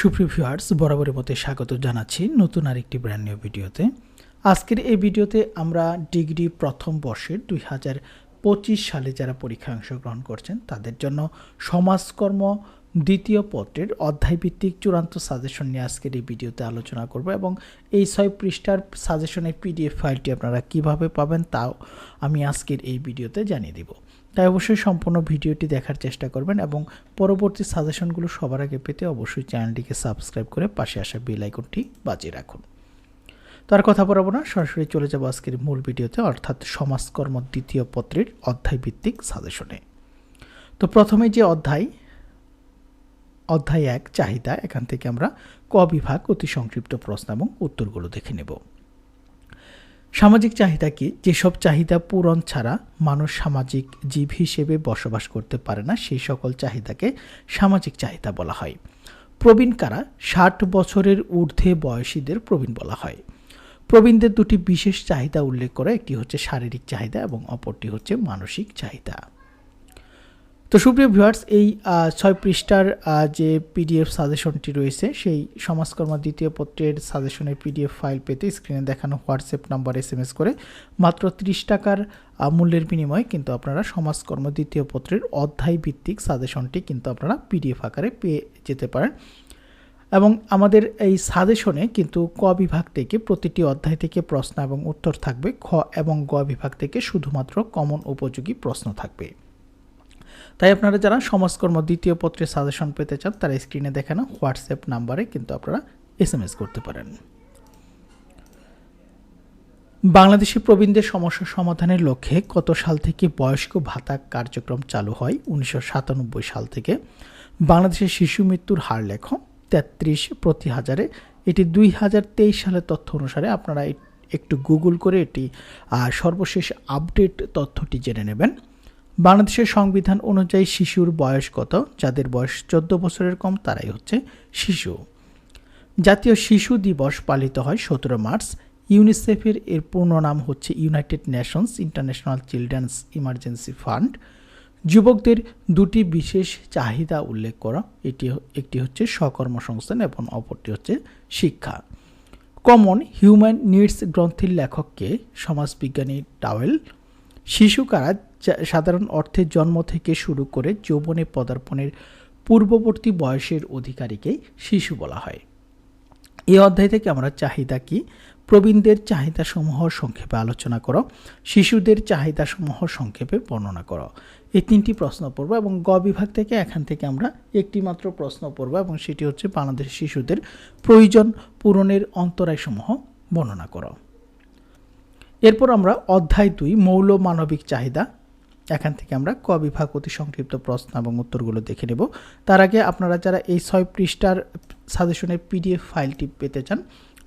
সুপ্রিয় ভিউয়ার্স, বরাবরের মতো স্বাগত জানাচ্ছি নতুন আরেকটি ব্র্যান্ড নিউ ভিডিওতে। আজকের এই ভিডিওতে আমরা ডিগ্রি প্রথম বর্ষের দুই হাজার পঁচিশ সালে যারা পরীক্ষায় অংশগ্রহণ করছেন, তাদের জন্য সমাজকর্ম দ্বিতীয় পত্রের অধ্যায়ভিত্তিক চূড়ান্ত সাজেশন নিয়ে আজকের এই ভিডিওতে আলোচনা করব এবং এই ছয় পৃষ্ঠার সাজেশনের পিডিএফ ফাইলটি আপনারা কীভাবে পাবেন, তাও আমি আজকের এই ভিডিওতে জানিয়ে দিব। তাই অবশ্যই সম্পূর্ণ ভিডিওটি দেখার চেষ্টা করবেন এবং পরবর্তী সাজেশনগুলো সবার আগে পেতে অবশ্যই চ্যানেলটিকে সাবস্ক্রাইব করে পাশে আসা বেল আইকনটি বাজিয়ে রাখুন। তো আর কথা বলব না, সরাসরি চলে যাব আজকের মূল ভিডিওতে, অর্থাৎ সমাজকর্ম দ্বিতীয় পত্রের অধ্যায় ভিত্তিক সাজেশনে। তো প্রথমে যে অধ্যায় অধ্যায় এক, চাহিদা, এখান থেকে আমরা ক বিভাগ অতি সংক্ষিপ্ত প্রশ্ন এবং উত্তরগুলো দেখে নেব। সামাজিক চাহিদা কি? যেসব চাহিদা পূরণ ছাড়া মানুষ সামাজিক জীব হিসেবে বসবাস করতে পারে না, সেই সকল চাহিদাকে সামাজিক চাহিদা বলা হয়। প্রবীণ কারা? ষাট বছরের ঊর্ধ্বে বয়সীদের প্রবীণ বলা হয়। প্রবীণদের দুটি বিশেষ চাহিদা উল্লেখ করে, একটি হচ্ছে শারীরিক চাহিদা এবং অপরটি হচ্ছে মানসিক চাহিদা। তো সুপ্রিয় ভিউয়ার্স, এই ছয় পৃষ্ঠার যে পিডিএফ সাজেশনটি রয়েছে, সেই সমাজকর্ম দ্বিতীয় পত্রের সাজেশনের পিডিএফ ফাইল পেতে স্ক্রিনে দেখানো WhatsApp number S M S করে মাত্র ত্রিশ টাকার মূল্যের বিনিময়ে কিন্তু আপনারা সমাজকর্ম দ্বিতীয় পত্রের অধ্যায় ভিত্তিক সাজেশনটি কিন্তু আপনারা পিডিএফ আকারে পেয়ে যেতে পারেন। এবং আমাদের এই সাজেশনে কিন্তু ক বিভাগ থেকে প্রতিটি অধ্যায় থেকে প্রশ্ন এবং উত্তর থাকবে। খ এবং গ বিভাগ থেকে শুধুমাত্র কমন উপযোগী প্রশ্ন থাকবে। তাই আপনারা যারা সমাজকর্ম দ্বিতীয় পত্রে সাজেশন পেতে চান, তারা স্ক্রিনে দেখানো হোয়াটসঅ্যাপ নাম্বারে কিন্তু আপনারা এস এম এস করতে পারেন। বাংলাদেশি প্রবীণদের সমস্যা সমাধানের লক্ষ্যে কত সাল থেকে বয়স্ক ভাতা কার্যক্রম চালু হয়? উনিশশো সাতানব্বই সাল থেকে। বাংলাদেশের শিশু মৃত্যুর হার লেখ তেত্রিশ প্রতি হাজারে। এটি দুই হাজার তেইশ সালের তথ্য অনুসারে আপনারা একটু গুগল করে এটি সর্বশেষ আপডেট তথ্যটি জেনে নেবেন। বাংলাদেশের সংবিধান অনুযায়ী শিশুর বয়স কত? যাদের বয়স চোদ্দ বছরের কম, তারাই হচ্ছে শিশু। জাতীয় শিশু দিবস পালিত হয় সতেরো মার্চ। ইউনিসেফের এর পূর্ণ নাম হচ্ছে United Nations International Children's Emergency Fund. যুবকদের দুটি বিশেষ চাহিদা উল্লেখ করা। এটি একটি হচ্ছে স্বকর্মসংস্থান এবং অপরটি হচ্ছে শিক্ষা। কমন হিউম্যান নিডস গ্রন্থের লেখককে সমাজবিজ্ঞানী টাওয়েল শিশু কারা সাধারণ অর্থে জন্ম থেকে শুরু করে যৌবনে পদার্পণের পূর্ববর্তী বয়সের অধিকারীকেই শিশু বলা হয়। এই অধ্যায় থেকে আমরা চাহিদা কি, প্রবীণদের চাহিদাসমূহ সংক্ষেপে আলোচনা করো, শিশুদের চাহিদাসমূহ সংক্ষেপে বর্ণনা করো। এই তিনটি প্রশ্ন পড়ব এবং গ বিভাগ থেকে এখান থেকে আমরা একটি মাত্র প্রশ্ন পড়ব এবং সেটি হচ্ছে বাংলাদেশের শিশুদের প্রয়োজন পূরণের অন্তরায়সমূহ বর্ণনা করো। এরপর আমরা অধ্যায় দুই, মৌল মানবিক চাহিদা। এখান থেকে আমরা ক বিভাগ অতি সংক্ষিপ্ত প্রশ্ন এবং উত্তরগুলো দেখে নেব। তার আগে আপনারা যারা এই ছয় পৃষ্ঠার সাজেশনের পিডিএফ ফাইলটি পেতে চান,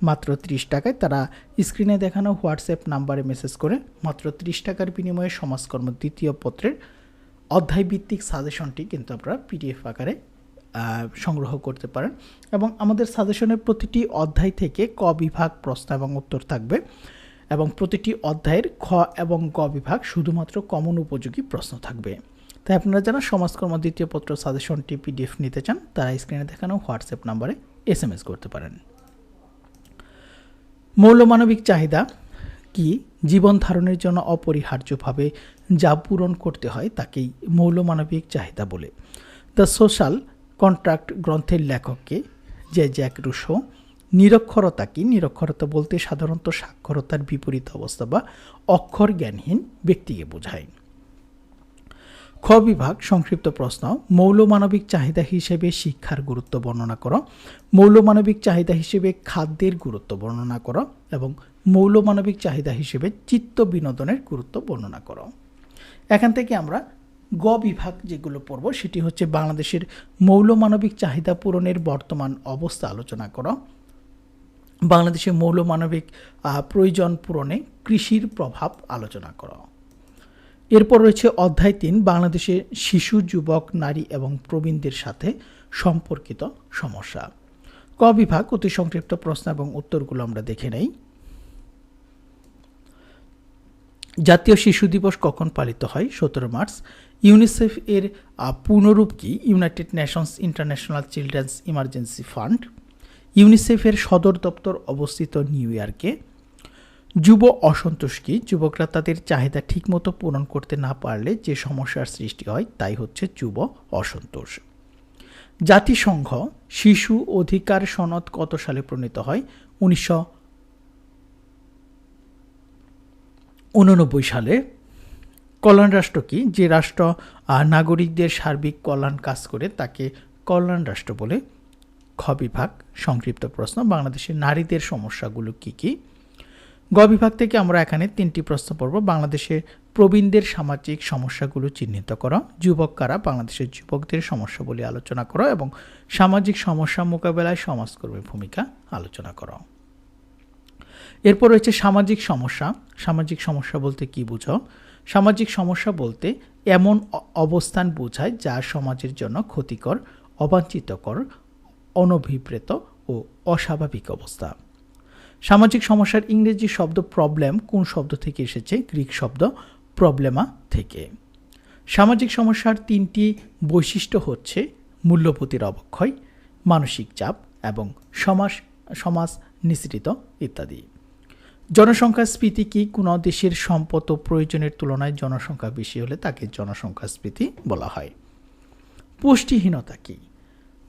মাত্র ত্রিশ টাকায় তারা স্ক্রিনে দেখানো হোয়াটসঅ্যাপ নাম্বারে মেসেজ করে মাত্র ত্রিশ টাকার বিনিময়ে সমাজকর্ম দ্বিতীয় পত্রের অধ্যায়ভিত্তিক সাজেশনটি কিন্তু আপনারা পিডিএফ আকারে সংগ্রহ করতে পারেন। এবং আমাদের সাজেশনের প্রতিটি অধ্যায় থেকে ক বিভাগ প্রশ্ন এবং উত্তর থাকবে। এবং প্রতিটি অধ্যায়ের খ এবং গ বিভাগ শুধুমাত্র কমন উপযোগী প্রশ্ন থাকবে। তাই আপনারা যারা সমাজকর্ম দ্বিতীয় পত্র সাজেশনটি পিডিএফ নিতে চান, তারা স্ক্রিনে দেখানো হোয়াটসঅ্যাপ নাম্বারে এস এম এস করতে পারেন। মৌলমানবিক চাহিদা কি? জীবন ধারণের জন্য অপরিহার্যভাবে যা পূরণ করতে হয় তাকেই মৌলমানবিক চাহিদা বলে। দ্য সোশ্যাল কন্ট্রাক্ট গ্রন্থের লেখককে যে জ্যাক রুশো নিরক্ষরতা কি? নিরক্ষরতা বলতে সাধারণত সাক্ষরতার বিপরীত অবস্থা বা অক্ষর জ্ঞানহীন ব্যক্তিকে বোঝায়। খ বিভাগ, সংক্ষিপ্ত প্রশ্ন। মৌলমানবিক চাহিদা হিসেবে শিক্ষার গুরুত্ব বর্ণনা করো। মৌলমানবিক চাহিদা হিসেবে খাদ্যের গুরুত্ব বর্ণনা করো এবং মৌলমানবিক চাহিদা হিসেবে চিত্ত বিনোদনের গুরুত্ব বর্ণনা করো। এখান থেকে আমরা গ বিভাগ যেগুলো পড়ব, সেটি হচ্ছে বাংলাদেশের মৌলমানবিক চাহিদা পূরণের বর্তমান অবস্থা আলোচনা করো। বাংলাদেশের মৌলমানবিক প্রয়োজন পূরণে কৃষির প্রভাব আলোচনা করা। এরপর রয়েছে অধ্যায় তিন, বাংলাদেশে শিশু, যুবক, নারী এবং প্রবীণদের সাথে সম্পর্কিত সমস্যা। ক বিভাগ, অতি সংক্ষিপ্ত প্রশ্ন এবং উত্তরগুলো আমরা দেখে নেই। জাতীয় শিশু দিবস কখন পালিত হয়? সতেরো মার্চ। ইউনিসেফ এর পূর্ণরূপ কি? United Nations International Children's Emergency Fund. ইউনিসেফের সদর দপ্তর অবস্থিত নিউ ইয়র্কে। যুব অসন্তোষ কি যুবকরা তাদের চাহিদা ঠিকমতো পূরণ করতে না পারলে যে সমস্যার সৃষ্টি হয় তাই হচ্ছে যুব অসন্তোষ। জাতিসংঘ শিশু অধিকার সনদ কত সালে প্রণীত হয়? উনিশশো উননব্বই সালে। কল্যাণ রাষ্ট্র কি? যে রাষ্ট্র নাগরিকদের সার্বিক কল্যাণ কাজ করে তাকে কল্যাণ রাষ্ট্র বলে খ বিভাগ, সংক্ষিপ্ত প্রশ্ন, বাংলাদেশের নারীদের সমস্যাগুলো কি কি? গ বিভাগ থেকে আমরা এখানে তিনটি প্রশ্ন পড়ব। বাংলাদেশের প্রবীণদের সামাজিক সমস্যাগুলো চিহ্নিত করো। যুবক কারা? বাংলাদেশের যুবকদের সমস্যা বলে আলোচনা করো এবং সামাজিক সমস্যা মোকাবেলায় সমাজকর্মীর ভূমিকা আলোচনা করো। এরপর রয়েছে সামাজিক সমস্যা। সামাজিক সমস্যা বলতে কি বুঝো? সামাজিক সমস্যা বলতে এমন অবস্থান বোঝায় যা সমাজের জন্য ক্ষতিকর, অবাঞ্ছিতকর অনভিপ্রেত ও অস্বাভাবিক অবস্থা। সামাজিক সমস্যার ইংরেজি শব্দ প্রবলেম কোন শব্দ থেকে এসেছে? গ্রিক শব্দ প্রবলেমা থেকে। সামাজিক সমস্যার তিনটি বৈশিষ্ট্য হচ্ছে মূল্যপতির অবক্ষয়, মানসিক চাপ এবং সমাজ সমাজ নিঃসৃত ইত্যাদি। জনসংখ্যা স্ফীতি কি কোনো দেশের সম্পদ ও প্রয়োজনের তুলনায় জনসংখ্যা বেশি হলে তাকে জনসংখ্যা স্ফীতি বলা হয়? পুষ্টিহীনতা কি?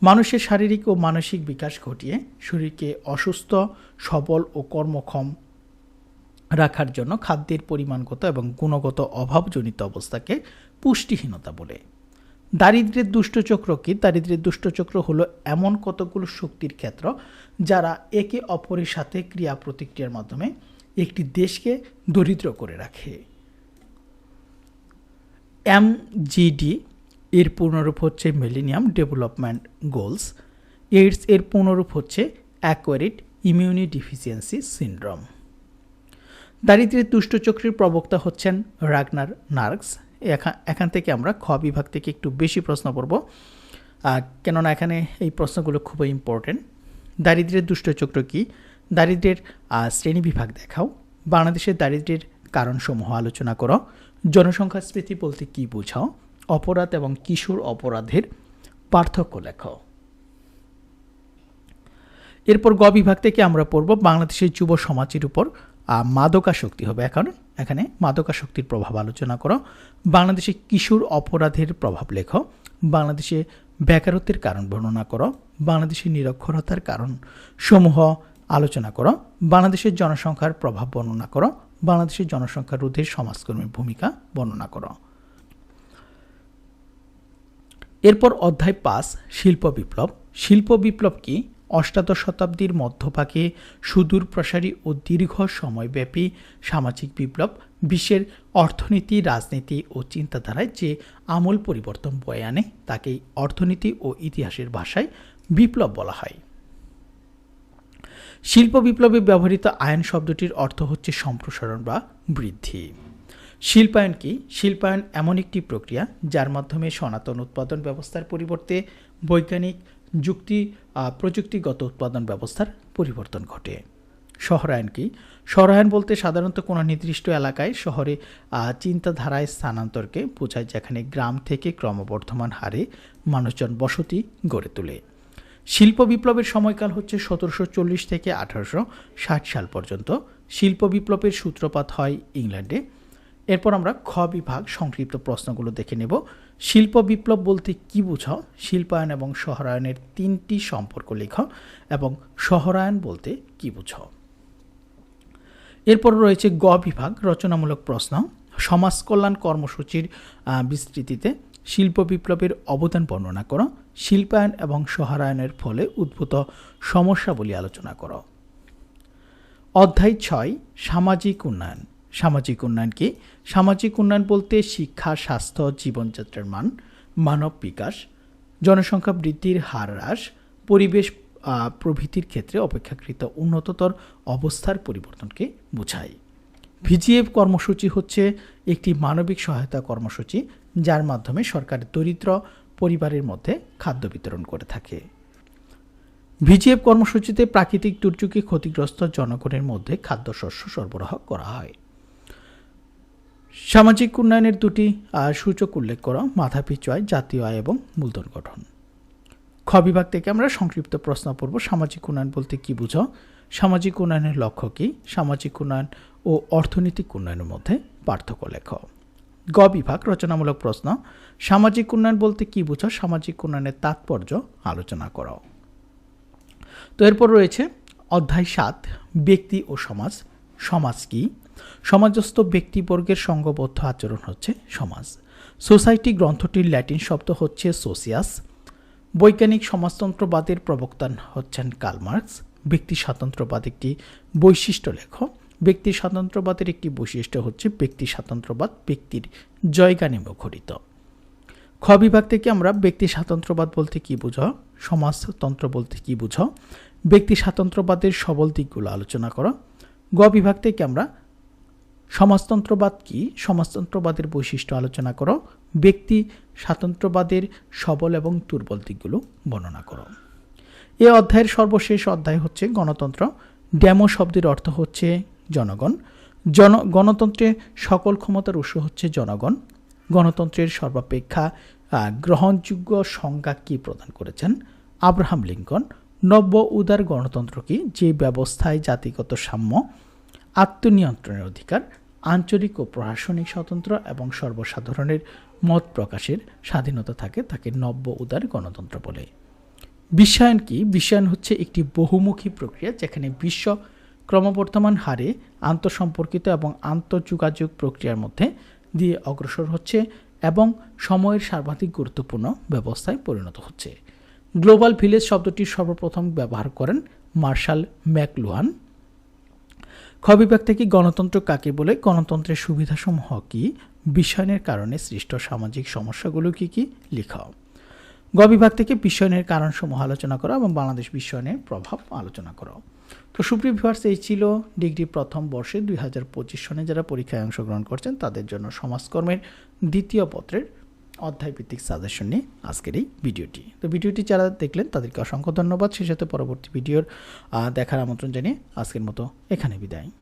মানুষের শারীরিক ও মানসিক বিকাশ ঘটিয়ে শরীরকে অসুস্থ, সবল ও কর্মক্ষম রাখার জন্য খাদ্যের পরিমাণগত এবং গুণগত অভাবজনিত অবস্থাকে পুষ্টিহীনতা বলে। দারিদ্র্যের দুষ্টচক্র কি? দারিদ্র্যের দুষ্টচক্র হলো এমন কতগুলো শক্তির ক্ষেত্র যারা একে অপরের সাথে ক্রিয়া প্রতিক্রিয়ার মাধ্যমে একটি দেশকে দরিদ্র করে রাখে। এমজিডি এর পূর্ণরূপ হচ্ছে মিলেনিয়াম ডেভেলপমেন্ট গোলস এইডস এর পূর্ণরূপ হচ্ছে অ্যাকোয়ারিড ইমিউনি ডিফিসিয়েন্সি সিনড্রোম দারিদ্র্যের দুষ্টচক্রের প্রবক্তা হচ্ছেন রাগনার নার্কস এখা- এখান থেকে আমরা খ বিভাগ থেকে একটু বেশি প্রশ্ন আহ, কেননা এখানে এই প্রশ্নগুলো খুবই ইম্পর্টেন্ট দারিদ্র্যের দুষ্টচক্র কি? দারিদ্র্যের আহ, শ্রেণি বিভাগ দেখাও। বাংলাদেশের দারিদ্র্যের কারণসমূহ আলোচনা করো। জনসংখ্যা স্মৃতি বলতে কী বোঝাও? অপরাধ এবং কিশোর অপরাধের পার্থক্য লেখাও এরপর গ বিভাগ থেকে আমরা পড়ব বাংলাদেশের যুব সমাজের উপর আহ, মাদকাসক্তি হবে। এখন এখানে মাদকাসক্তির প্রভাব আলোচনা করো। বাংলাদেশে কিশোর অপরাধের প্রভাব লেখো। বাংলাদেশে বেকারত্বের কারণ বর্ণনা করো। বাংলাদেশের নিরক্ষরতার কারণ সমূহ আলোচনা করো। বাংলাদেশের জনসংখ্যার প্রভাব বর্ণনা করো। বাংলাদেশের জনসংখ্যা রোধে সমাজকর্মীর ভূমিকা বর্ণনা করো। এরপর অধ্যায় পাঁচ, শিল্প বিপ্লব। শিল্প বিপ্লব কি? অষ্টাদশ শতাব্দীর মধ্যভাগে সুদূর প্রসারী ও দীর্ঘ সময়ব্যাপী সামাজিক বিপ্লব, বিশ্বের অর্থনীতি, রাজনীতি ও চিন্তাধারায় যে আমূল পরিবর্তন বয়ে আনে তাকেই অর্থনীতি ও ইতিহাসের ভাষায় বিপ্লব বলা হয়। শিল্প বিপ্লবে ব্যবহৃত আয়ন শব্দটির অর্থ হচ্ছে সম্প্রসারণ বা বৃদ্ধি। শিল্পায়ন কি? শিল্পায়ন এমন একটি প্রক্রিয়া যার মাধ্যমে সনাতন উৎপাদন ব্যবস্থার পরিবর্তে বৈজ্ঞানিক যুক্তি প্রযুক্তিগত উৎপাদন ব্যবস্থার পরিবর্তন ঘটে। শহরায়ন কি? শহরায়ন বলতে সাধারণত কোনো নির্দিষ্ট এলাকায় শহরে চিন্তাধারায় স্থানান্তরকে বোঝায় যেখানে গ্রাম থেকে ক্রমবর্ধমান হারে মানুষজন বসতি গড়ে তোলে। শিল্প বিপ্লবের সময়কাল হচ্ছে সতেরোশো চল্লিশ থেকে আঠারোশো ষাট সাল পর্যন্ত। শিল্প বিপ্লবের সূত্রপাত হয় ইংল্যান্ডে। এরপর আমরা খ বিভাগ সংক্ষিপ্ত প্রশ্নগুলো দেখে নেব। শিল্প বিপ্লব বলতে কি বুঝাও? শিল্পায়ন এবং শহরায়নের তিনটি সম্পর্ক লেখ এবং শহরায়ন বলতে কি বুঝাও? এরপর রয়েছে গ বিভাগ, রচনামূলক প্রশ্ন। সমাজ কল্যাণ কর্মসূচির বিস্তৃতিতে শিল্প বিপ্লবের অবদান বর্ণনা করো। শিল্পায়ন এবং শহরায়নের ফলে উদ্ভূত সমস্যাবলী আলোচনা করো। অধ্যায় ছয়, সামাজিক উন্নয়ন। সামাজিক উন্নয়ন কি? সামাজিক উন্নয়ন বলতে শিক্ষা, স্বাস্থ্য, জীবনযাত্রার মান, মানব বিকাশ, জনসংখ্যা বৃদ্ধির হার হ্রাস, পরিবেশ প্রভৃতির ক্ষেত্রে অপেক্ষাকৃত উন্নততর অবস্থার পরিবর্তনকে বোঝায়। ভিজিএফ কর্মসূচি হচ্ছে একটি মানবিক সহায়তা কর্মসূচি যার মাধ্যমে সরকার দরিদ্র পরিবারের মধ্যে খাদ্য বিতরণ করে থাকে। ভিজিএফ কর্মসূচিতে প্রাকৃতিক দুর্যোগে ক্ষতিগ্রস্ত জনগণের মধ্যে খাদ্যশস্য সরবরাহ করা হয়। সামাজিক উন্নয়নের দুটি সূচক উল্লেখ করা মাথাপিছু আয়, জাতীয় আয় এবং মূলধন গঠন। খ বিভাগ থেকে আমরা সংক্ষিপ্ত প্রশ্ন পড়ব, সামাজিক উন্নয়ন বলতে কি বুঝো? সামাজিক উন্নয়নের লক্ষ্য কী? সামাজিক উন্নয়ন ও অর্থনৈতিক উন্নয়নের মধ্যে পার্থক্য লেখ। গ বিভাগ, রচনামূলক প্রশ্ন, সামাজিক উন্নয়ন বলতে কি বুঝো? সামাজিক উন্নয়নের তাৎপর্য আলোচনা করো। তো এরপর রয়েছে, অধ্যায় সাত, ব্যক্তি ও সমাজ। সমাজ কি? সমাজস্থ ব্যক্তিবর্গের সঙ্গবদ্ধ আচরণ হচ্ছে সমাজ। সোসাইটি গ্রন্থটির ল্যাটিন শব্দ হচ্ছে সোসিয়াস। বৈজ্ঞানিক সমাজতন্ত্রবাদের প্রবক্তা হচ্ছেন কালমার্কস ব্যক্তি স্বাতন্ত্রবাদ একটি বৈশিষ্ট্য লেখ। ব্যক্তি স্বাতন্ত্রবাদের একটি বৈশিষ্ট্য হচ্ছে ব্যক্তি স্বাতন্ত্র্যবাদ ব্যক্তির জয়গানে মুখরিত। খ বিভাগ থেকে আমরা ব্যক্তি স্বাতন্ত্র্যবাদ বলতে কি বুঝো, সমাজতন্ত্র বলতে কি বুঝো, ব্যক্তি স্বাতন্ত্র্যবাদের সবল দিকগুলো আলোচনা করো। গ বিভাগ থেকে আমরা সমাজতন্ত্রবাদ কি? সমাজতন্ত্রবাদের বৈশিষ্ট্য আলোচনা করো। ব্যক্তি স্বাতন্ত্রবাদের সবল এবং দুর্বল দিকগুলো বর্ণনা করো। এ অধ্যায়ের সর্বশেষ অধ্যায় হচ্ছে গণতন্ত্র। ড্যামো শব্দের অর্থ হচ্ছে জনগণ। জন, গণতন্ত্রে সকল ক্ষমতার উৎস হচ্ছে জনগণ। গণতন্ত্রের সর্বাপেক্ষা গ্রহণযোগ্য সংজ্ঞা কি প্রদান করেছেন? Abraham Lincoln. নব্য উদার গণতন্ত্র কি? যে ব্যবস্থায় জাতিগত সাম্য, আত্মনিয়ন্ত্রণের অধিকার আঞ্চলিক ও প্রশাসনিক স্বতন্ত্র এবং সর্বসাধারণের মত প্রকাশের স্বাধীনতা থাকে তাকে নব্য উদার গণতন্ত্র বলে। বিশ্বায়ন কি? বিশ্বায়ন হচ্ছে একটি বহুমুখী প্রক্রিয়া যেখানে বিশ্ব ক্রমবর্ধমান হারে আন্তঃসম্পর্কিত এবং আন্তঃযোগাযোগ প্রক্রিয়ার মধ্যে দিয়ে অগ্রসর হচ্ছে এবং সময়ের সর্বাধিক গুরুত্বপূর্ণ ব্যবস্থায় পরিণত হচ্ছে। গ্লোবাল ভিলেজ শব্দটি সর্বপ্রথম ব্যবহার করেন মার্শাল ম্যাকলুহান। খ বিভাগ থেকে গণতন্ত্র কাকে বলে? গণতন্ত্রের সুবিধাসমূহ কি? বিশ্বায়নের কারণে সৃষ্ট সামাজিক সমস্যাগুলো কি কি? লিখাও গ বিভাগ থেকে বিশ্বায়নের কারণসমূহ আলোচনা করো এবং বাংলাদেশ বিশ্বায়নের প্রভাব আলোচনা করো। তো সুপ্রিয় ভিউয়ার্স, এই ছিল ডিগ্রি প্রথম বর্ষে দুই হাজার পঁচিশ সনে যারা পরীক্ষায় অংশগ্রহণ করছেন, তাদের জন্য সমাজকর্মের দ্বিতীয় পত্রের অধ্যায়ভিত্তিক সাজেশন নিয়ে আজকের এই ভিডিওটি। তো ভিডিওটি যারা দেখলেন, তাদেরকে অসংখ্য ধন্যবাদ। সেই সাথে পরবর্তী ভিডিওর দেখার আমন্ত্রণ জানিয়ে আজকের মতো এখানে বিদায়।